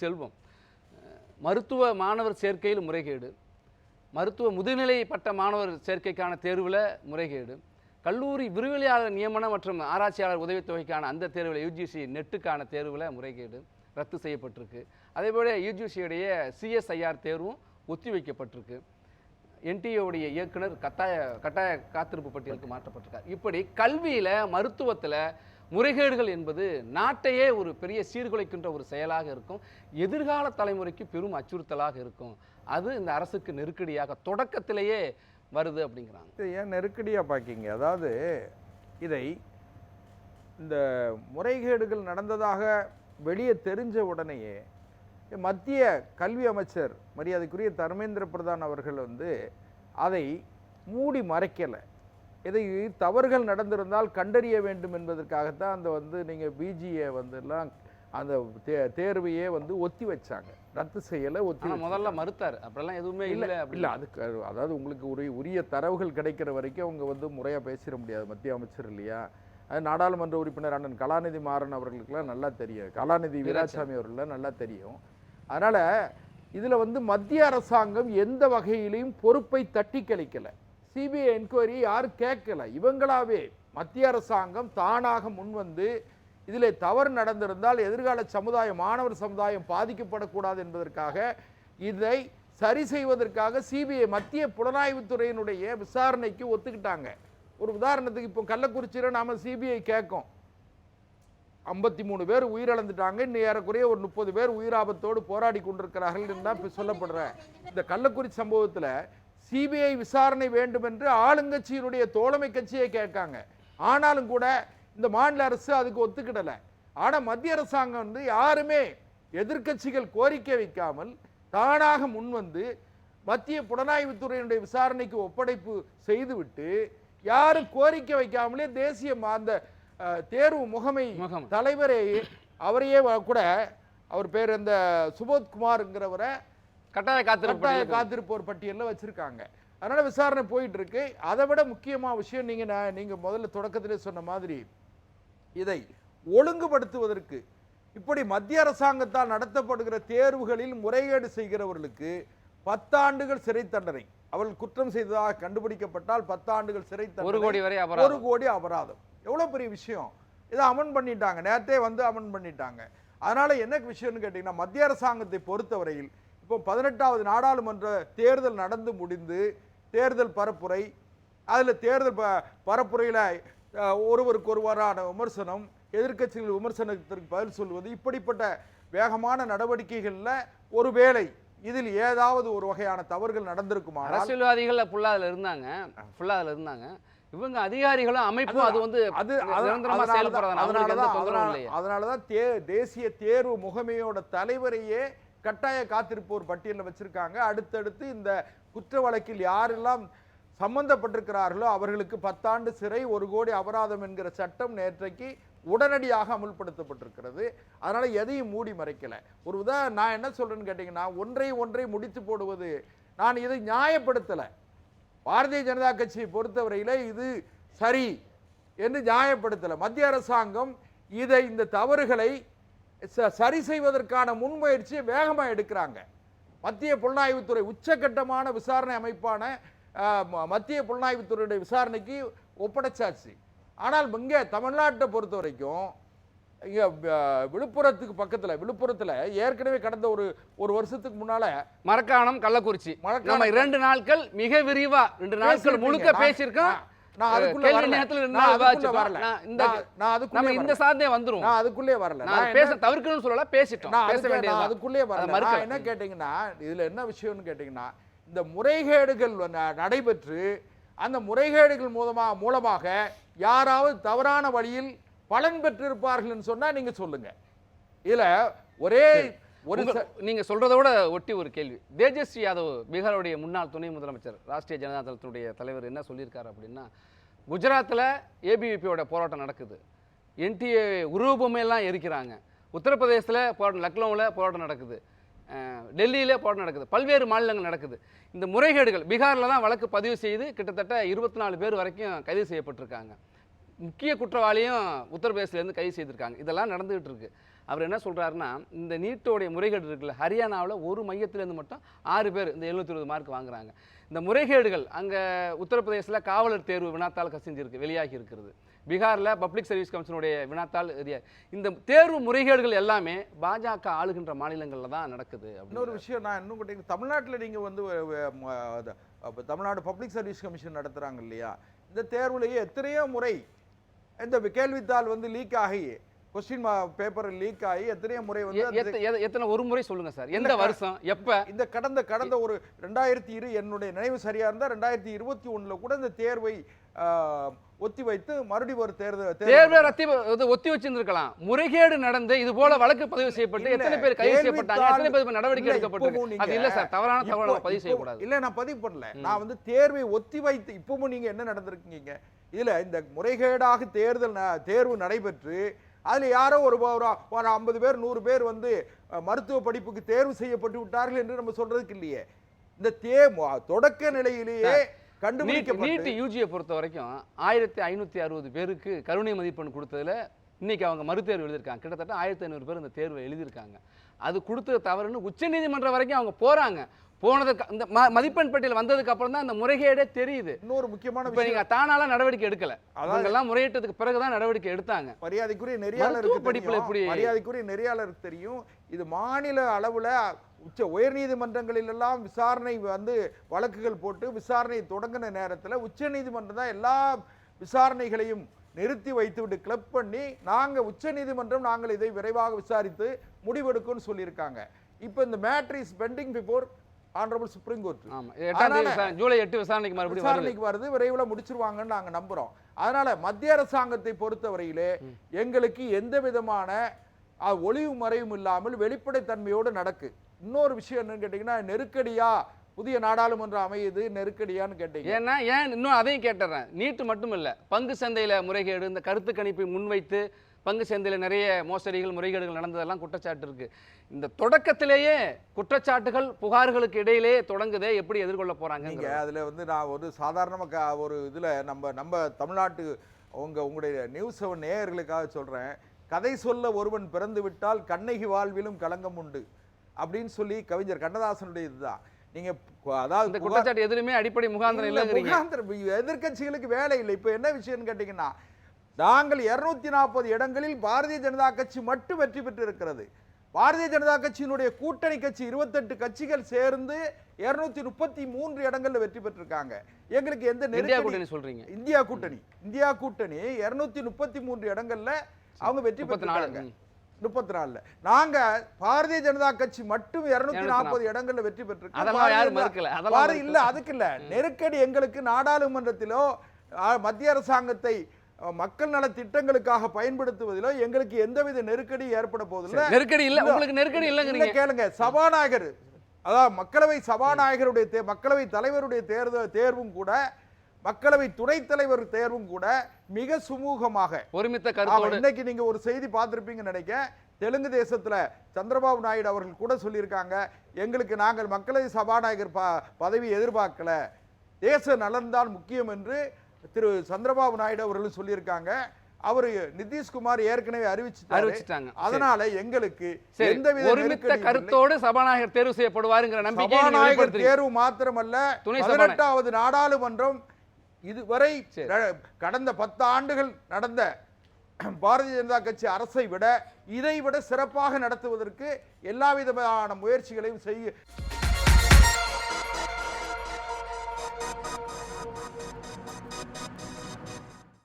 செல்வம். மருத்துவ மாணவர் சேர்க்கையில் முறைகேடு. மருத்துவ முதுநிலை பட்ட மாணவர் சேர்க்கைக்கான தேர்வில் முறைகேடு. கல்லூரி விரிவலையாளர் நியமனம் மற்றும் ஆராய்ச்சியாளர் உதவித்தொகைக்கான அந்த தேர்வில் யூஜிசி நெட்டுக்கான தேர்வில் முறைகேடு ரத்து செய்யப்பட்டிருக்கு. அதேபோல யூஜிசியுடைய சிஎஸ்ஐஆர் தேர்வும் ஒத்தி வைக்கப்பட்டிருக்கு என்டிஏவுடைய இயக்குனர் கட்டாய கட்டாய காத்திருப்பு பட்டியலுக்கு மாற்றப்பட்டிருக்கார். இப்படி கல்வியில் மருத்துவத்தில் முறைகேடுகள் என்பது நாட்டையே ஒரு பெரிய சீர்குலைக்கின்ற ஒரு செயலாக இருக்கும். எதிர்கால தலைமுறைக்கு பெரும் அச்சுறுத்தலாக இருக்கும். அது இந்த அரசுக்கு நெருக்கடியாக தொடக்கத்திலேயே வருது அப்படிங்கிறாங்க. ஏன் நெருக்கடியாக பார்க்கிங்க அதாவது இதை இந்த முறைகேடுகள் நடந்ததாக வெளியே தெரிஞ்ச உடனேயே மத்திய கல்வி அமைச்சர் மரியாதைக்குரிய தர்மேந்திர பிரதான் அவர்கள் வந்து அதை மூடி மறைக்கலை. இதை தவறுகள் நடந்திருந்தால் கண்டறிய வேண்டும் என்பதற்காகத்தான் அந்த வந்து நீங்கள் பிஜியை வந்து எல்லாம் அந்த தே தேர்வையே வந்து ஒத்தி வச்சாங்க. ரத்து செய்யலை ஒத்தி. முதல்ல மறுத்தார். அப்படிலாம் எதுவுமே இல்ல இல்லை அதுக்கு அது- அதாவது உங்களுக்கு உரிய உரிய தரவுகள் கிடைக்கிற வரைக்கும் அவங்க வந்து முறையா பேசிட முடியாது. மத்திய அமைச்சர் இல்லையா? அது நாடாளுமன்ற உறுப்பினர் அண்ணன் கலாநிதி மாறன் அவர்களுக்கெல்லாம் நல்லா தெரியும். கலாநிதி வீராசாமி அவர்கள்லாம் நல்லா தெரியும். அதனால இதுல வந்து மத்திய அரசாங்கம் எந்த வகையிலையும் பொறுப்பை தட்டி கழிக்கல சிபிஐ என்கொயரி யாரும் கேட்கல. இவங்களாவே மத்திய அரசாங்கம் தானாக முன்வந்து இதில் தவறு நடந்திருந்தால் எதிர்கால சமுதாயம் மாணவர் சமுதாயம் பாதிக்கப்படக்கூடாது என்பதற்காக இதை சரி செய்வதற்காக சிபிஐ மத்திய புலனாய்வுத்துறையினுடைய விசாரணைக்கு ஒத்துக்கிட்டாங்க. ஒரு உதாரணத்துக்கு இப்போ கள்ளக்குறிச்சியில் நாம் சிபிஐ கேட்கும். ஐம்பத்தி மூணு பேர் உயிரிழந்துட்டாங்க. இன்னும் ஏறக்குறைய ஒரு முப்பது பேர் உயிராபத்தோடு போராடி கொண்டிருக்கிறார்கள் தான் இப்போ சொல்லப்படுற இந்த கள்ளக்குறிச்சி சம்பவத்தில் சிபிஐ விசாரணை வேண்டும் என்று ஆளுங்கட்சியினுடைய தோழமை கட்சியை கேட்காங்க. ஆனாலும் கூட இந்த மாநில அரசு அதுக்கு ஒத்துக்கிடலை. ஆனால் மத்திய அரசாங்கம் வந்து யாருமே எதிர்க்கட்சிகள் கோரிக்கை வைக்காமல் தானாக முன்வந்து மத்திய புலனாய்வுத்துறையினுடைய விசாரணைக்கு ஒப்படைப்பு செய்துவிட்டு யாரும் கோரிக்கை வைக்காமலே தேசிய ம- அந்த தேர்வு முகமை தலைவரை அவரையே கூட அவர் பேர் இந்த சுபோத்குமார்ங்கிறவரை கட்டாய காத்திருப்பு கட்டாய காத்திருப்போர் பட்டியலில் வச்சிருக்காங்க. அதனால விசாரணை போயிட்டு இருக்கு அதை விட முக்கியமான விஷயம் நீங்க நான் நீங்க முதல்ல தொடக்கத்திலே சொன்ன மாதிரி இதை ஒழுங்குபடுத்துவதற்கு இப்படி மத்திய அரசாங்கத்தால் நடத்தப்படுகிற தேர்வுகளில் முறைகேடு செய்கிறவர்களுக்கு பத்தாண்டுகள் சிறை தண்டனை. அவர்கள் குற்றம் செய்ததாக கண்டுபிடிக்கப்பட்டால் பத்தாண்டுகள் சிறை ஒரு தண்டனை கோடி வரை ஒரு கோடி அபராதம். எவ்வளவு பெரிய விஷயம்? இதை அமன் பண்ணிட்டாங்க. நேரத்தே வந்து அமன் பண்ணிட்டாங்க. அதனால என்ன விஷயம்னு கேட்டீங்கன்னா மத்திய அரசாங்கத்தை பொறுத்தவரையில் இப்போ பதினெட்டாவது நாடாளுமன்ற தேர்தல் நடந்து முடிந்து தேர்தல் பரப்புரை அதுல தேர்தல் ப பரப்புரையில் ஒருவருக்கு ஒருவரான விமர்சனம் எதிர்க்கட்சிகள் விமர்சனத்திற்கு பதில் சொல்வது இப்படிப்பட்ட வேகமான நடவடிக்கைகள்ல ஒருவேளை இதில் ஏதாவது ஒரு வகையான தவறுகள் நடந்திருக்குமானால் அரசியல்வாதிகள் ஃபுல்லா அதுல இருந்தாங்க. ஃபுல்லா அதுல இருந்தாங்க. இவங்க அதிகாரிகளும் அமைப்பும் அது வந்து அது நிரந்தரமா செயல்படுறதுனால அதனாலதான் தேசிய தேர்வு முகமையோட தலைவரையே கட்டாய காத்திருப்போர் பட்டியலில் வச்சுருக்காங்க. அடுத்தடுத்து இந்த குற்ற வழக்கில் யாரெல்லாம் சம்பந்தப்பட்டிருக்கிறார்களோ அவர்களுக்கு பத்தாண்டு சிறை ஒரு கோடி அபராதம் என்கிற சட்டம் நேற்றைக்கு உடனடியாக அமுல்படுத்தப்பட்டிருக்கிறது. அதனால் எதையும் மூடி மறைக்கலை. ஒரு உதா நான் என்ன சொல்கிறேன்னு கேட்டிங்கன்னா ஒன்றை ஒன்றை முடித்து போடுவது. நான் இதை நியாயப்படுத்தலை. பாரதிய ஜனதா கட்சியை பொறுத்தவரையில் இது சரி என்று நியாயப்படுத்தலை. மத்திய அரசாங்கம் இதை இந்த தவறுகளை சரி செய்வதற்கான முன்முயற்சியை வேகமா எடுக்கிறாங்க. மத்திய புலனாய்வுத்துறை உச்சகட்டமான விசாரணை அமைப்பான மத்திய புலனாய்வுத்துறையுடைய விசாரணைக்கு ஒப்படைச்சாச்சு. ஆனால் இங்கே தமிழ்நாட்டை பொறுத்த வரைக்கும் இங்க விழுப்புரத்துக்கு பக்கத்துல விழுப்புரத்துல ஏற்கனவே கடந்த ஒரு ஒரு வருஷத்துக்கு முன்னால மரக்காணம் கள்ளக்குறிச்சி. நம்ம இரண்டு நாட்கள் மிக விரிவா ரெண்டு நாட்கள். முழுக்க பேசியிருக்கோம். நான்- அதுக்குள்ள வரல. நேரத்துல. வரல. இந்த நான் அதுக்குள்ளே நம்ம இந்த வந்துரும் நான் அதுக்குள்ளே வரல நான் பேச தவிர்க்கணும்னு சொல்லல பேசிட்டோம் நான் பேச வேண்டியது அதுக்குள்ளே வரல. நான் என்ன கேட்டீங்கன்னா இதுல என்ன விஷயம்னு கேட்டீங்கன்னா இந்த முறைகேடுகள் நடைபெற்று அந்த முறைகேடுகள் மூலமா மூலமாக யாராவது தவறான வழியில் பலன் பெற்றிருப்பார்கள்னு சொன்னா நீங்க சொல்லுங்க இதுல ஒரே ஒரு நீங்க சொல்றதை விட ஒட்டி ஒரு கேள்வி. தேஜஸ்வி யாதவ் பீகாருடைய முன்னாள் துணை முதலமைச்சர் ராஷ்டிரிய ஜனதா தளத்தினுடைய தலைவர் என்ன சொல்லியிருக்காரு அப்படின்னா குஜராத்தில் ஏபிவிபியோட போராட்டம் நடக்குது. என்டிஏ உருவபொம்மையெல்லாம் எரிக்கிறாங்க. உத்தரப்பிரதேசத்தில் போராட்டம் லக்னோவில் போராட்டம் நடக்குது. டெல்லியில போராட்டம் நடக்குது. பல்வேறு மாநிலங்கள் நடக்குது. இந்த முறைகேடுகள் பீகாரில் தான் வழக்கு பதிவு செய்து கிட்டத்தட்ட இருபத்தி நாலு பேர் வரைக்கும் கைது செய்யப்பட்டிருக்காங்க. முக்கிய குற்றவாளியும் உத்தரப்பிரதேசலேருந்து கைது செய்திருக்காங்க. இதெல்லாம் நடந்துகிட்டு இருக்கு. அவர் என்ன சொல்றாருன்னா இந்த நீட்டோடைய முறைகேடு இருக்குல்ல ஹரியானாவில் ஒரு மையத்திலேருந்து மட்டும் ஆறு பேர் இந்த எழுநூத்தி இருபது மார்க் வாங்குறாங்க. இந்த முறைகேடுகள் அங்கே உத்தரப்பிரதேசத்தில் காவலர் தேர்வு வினாத்தாள் கசிஞ்சிருக்கு வெளியாகி இருக்கிறது. பீகாரில் பப்ளிக் சர்வீஸ் கமிஷனுடைய வினாத்தாள் வெளியா- இந்த தேர்வு முறைகேடுகள் எல்லாமே பாஜக ஆளுகின்ற மாநிலங்களில் தான் நடக்குது இன்னொரு விஷயம் நான் இன்னும் கேட்டீங்க தமிழ்நாட்டில் நீங்கள் வந்து தமிழ்நாடு பப்ளிக் சர்வீஸ் கமிஷன் நடத்துகிறாங்க இல்லையா? இந்த தேர்வுலேயே எத்தனையோ முறை இந்த கேள்வித்தாள் வந்து லீக் ஆகி கொஸ்டின் பேப்பர் லீக் ஆகி எத்தனையோ முறை வந்து எத்தனை ஒரு முறை சொல்லுங்க சார். எந்த வருஷம்? எப்ப? இந்த கடந்த கடந்த ஒரு ரெண்டாயிரத்தி இரு என்னுடைய நினைவு சரியா இருந்தா ரெண்டாயிரத்தி இருபத்தி ஒண்ணுல கூட இந்த தேர்வை ஒத்தி வைத்து மறுபடியும் ஒரு தேர்தல் தேர்வை ரத்தி ஒத்தி வச்சிருந்திருக்கலாம். முறைகேடு நடந்து இது போல வழக்கு பதிவு செய்யப்பட்டு எத்தனை பேர் கைது செய்யப்பட்டாங்க? எத்தனை பேர் நடவடிக்கை இப்பவும் அது இல்ல சார். தவறான தகவலை பதிவு செய்யக்கூடாது. இல்ல நான் பதிவு பண்ணல. நான் வந்து தேர்வை ஒத்தி வைத்து இப்பவும் நீங்க என்ன நடந்திருக்கீங்க? இதுல இந்த முறைகேடாக தேர்தல் தேர்வு நடைபெற்று அதுல யாரோ ஒரு ஒரு- ஐம்பது பேர் நூறு பேர் வந்து மருத்துவ படிப்புக்கு தேர்வு செய்யப்பட்டு விட்டார்கள் என்று நம்ம சொல்றதுக்கு இல்லையே. இந்த தே தொடக்க நிலையிலேயே நீட் யூஜியை பொறுத்த வரைக்கும் ஆயிரத்தி ஐநூற்றி அறுபது பேருக்கு கருணை மதிப்பெண் கொடுத்ததுல இன்னைக்கு அவங்க மறுதேர்வு எழுதியிருக்காங்க. கிட்டத்தட்ட ஆயிரத்தி ஐநூறு பேர் இந்த தேர்வை எழுதியிருக்காங்க. அது கொடுத்தது தவறுன்னு உச்சநீதிமன்றம் வரைக்கும் அவங்க போறாங்க. போனதுக்கு இந்த மதிப்பெண் பட்டியல் வந்ததுக்கு அப்புறம் தான் அந்த முறைகேடே தெரியுது. இன்னொரு முக்கியமான இப்ப விஷயம். நீங்க தானால நடவடிக்கை எடுக்கல. எல்லாம் முறையிட்டதுக்கு பிறகுதான் நடவடிக்கை எடுத்தாங்க. மரியாதைக்குரிய நெறியாளருக்கு படிப்புல எப்படி- மரியாதைக்குரிய நெறியாளருக்கு தெரியும். இது மாநில அளவுல உச்ச உயர்நீதிமன்றங்களில் எல்லாம் விசாரணை வந்து வழக்குகள் போட்டு விசாரணை தொடங்கின நேரத்துல உச்சநீதிமன்றம் தான் எல்லா விசாரணைகளையும் நிறுத்தி வைத்துவிட்டு கிளப் பண்ணி நாங்க உச்சநீதிமன்றம் நாங்கள் இதை விரைவாக விசாரித்து முடிவெடுக்கும்னு சொல்லியிருக்காங்க. இப்போ இந்த matters pending before honourable supreme court July எட்டு விசாரணைக்கு மறுபடியும் விசாரணைக்கு வருது. விரைவில் முடிச்சிருவாங்கன்னு நாங்க நம்புறோம். அதனால மத்திய அரசாங்கத்தை பொறுத்தவரையிலே எங்களுக்கு எந்த விதமான ஒளிவு மறைவும் இல்லாமல் வெளிப்படைத்தன்மையோடு நடக்கு. இன்னொரு விஷயம் என்னன்னு கேட்டீங்கன்னா நெருக்கடியா புதிய நாடாளுமன்றம் அமையுது நெருக்கடியான்னு கேட்டீங்க. ஏன்னா ஏன் இன்னும் அதையும் கேட்டுறேன். நீட்டு மட்டும் இல்ல பங்கு சந்தையில முறைகேடு இந்த கருத்து கணிப்பை முன்வைத்து பங்கு சந்தையில நிறைய மோசடிகள் முறைகேடுகள் நடந்ததெல்லாம் குற்றச்சாட்டு இருக்கு. இந்த தொடக்கத்திலேயே குற்றச்சாட்டுகள் புகார்களுக்கு இடையிலேயே தொடங்குதே எப்படி எதிர்கொள்ள போறாங்க நீங்க அதுல வந்து நான் ஒரு சாதாரணமாக ஒரு இதுல நம்ம நம்ம தமிழ்நாட்டு உங்க உங்களுடைய நியூஸ் செவன் நேயர்களுக்காக சொல்றேன். கதை சொல்ல ஒருவன் பிறந்து விட்டால் கண்ணகி வாழ்விலும் களங்கம் உண்டு அப்படின்னு சொல்லி கவிஞர் கண்ணதாசனுடைய இதுதான். நீங்க அதாவது குற்றச்சாட்டு எதுவுமே அடிப்படை முகாந்திரம் இல்ல, முகாந்திரம் எதிர்க்கட்சிகளுக்கு வேலை இல்லை. இப்போ என்ன விஷயம்னு கேட்டீங்கன்னா நாங்கள் இருநூத்தி நாற்பது இடங்களில் பாரதிய ஜனதா கட்சி மட்டும் வெற்றி பெற்று இருக்கிறது பாரதிய ஜனதா கட்சியினுடைய கூட்டணி கட்சி இருபத்தெட்டு கட்சிகள் சேர்ந்து இருநூத்தி முப்பத்தி மூன்று இடங்கள்ல வெற்றி பெற்றிருக்காங்க. எங்களுக்கு எந்த கூட்டணி சொல்றீங்க. இந்தியா கூட்டணி. இந்தியா கூட்டணி இருநூத்தி முப்பத்தி மூன்று இடங்கள்ல அவங்க வெற்றி பெற்றிருக்காங்க. முப்பத்தி நாலுல. நாங்க பாரதிய ஜனதா கட்சி மட்டும் இருநூத்தி நாற்பது இடங்கள்ல வெற்றி பெற்றிருக்கோம். இல்ல. அதுக்கு இல்ல. நெருக்கடி எங்களுக்கு நாடாளுமன்றத்திலோ மத்திய அரசாங்கத்தை மக்கள் நல திட்டங்களுக்காக பயன்படுத்துவதிலோ எங்களுக்கு எந்தவித நெருக்கடி ஏற்பட போவதில்லை. நெருக்கடி இல்ல. உங்களுக்கு நெருக்கடி இல்ல இல்லைங்கிறீங்க. கேளுங்க சபாநாயகர் அதாவது மக்களவை சபாநாயகருடைய தே மக்களவை தலைவருடைய தேர்தல் தேர்வும் கூட மக்களவை துணைத் தலைவர் தேர்வும் கூட மிக சுமூகமாக. ஒருமித்த இன்னைக்கு நீங்க ஒரு செய்தி பார்த்திருப்பீங்கன்னு நினைக்கிறேன். தெலுங்கு தேசத்துல சந்திரபாபு நாயுடு அவர்கள் கூட சொல்லியிருக்காங்க எங்களுக்கு நாங்கள் மக்களவை சபாநாயகர் ப பதவி எதிர்பார்க்கல. தேச நலன்தான் முக்கியம் என்று திரு சந்திரபாபு நாயுடு அவர்களும் சொல்லியிருக்காங்க அவர் நிதிஷ்குமார் ஏற்கனவே அறிவிச்சிட்டாரு அறிவிச்சிட்டாங்க. அதனால எங்களுக்கு எந்தவித ஒருமித்த. கருத்தோடு சபாநாயகர் தேர்வு செய்யப்படுவாருங்கிற நம்பிக்கை சபாநாயகர். தேர்வு மாத்திரமல்ல. பதினெட்டாவது நாடாளுமன்றம் இதுவரை கடந்த பத்து ஆண்டுகள் நடந்த பாரதிய ஜனதா கட்சி அரசை விட இதை விட சிறப்பாக நடத்துவதற்கு எல்லா விதமான முயற்சிகளையும் செய்ய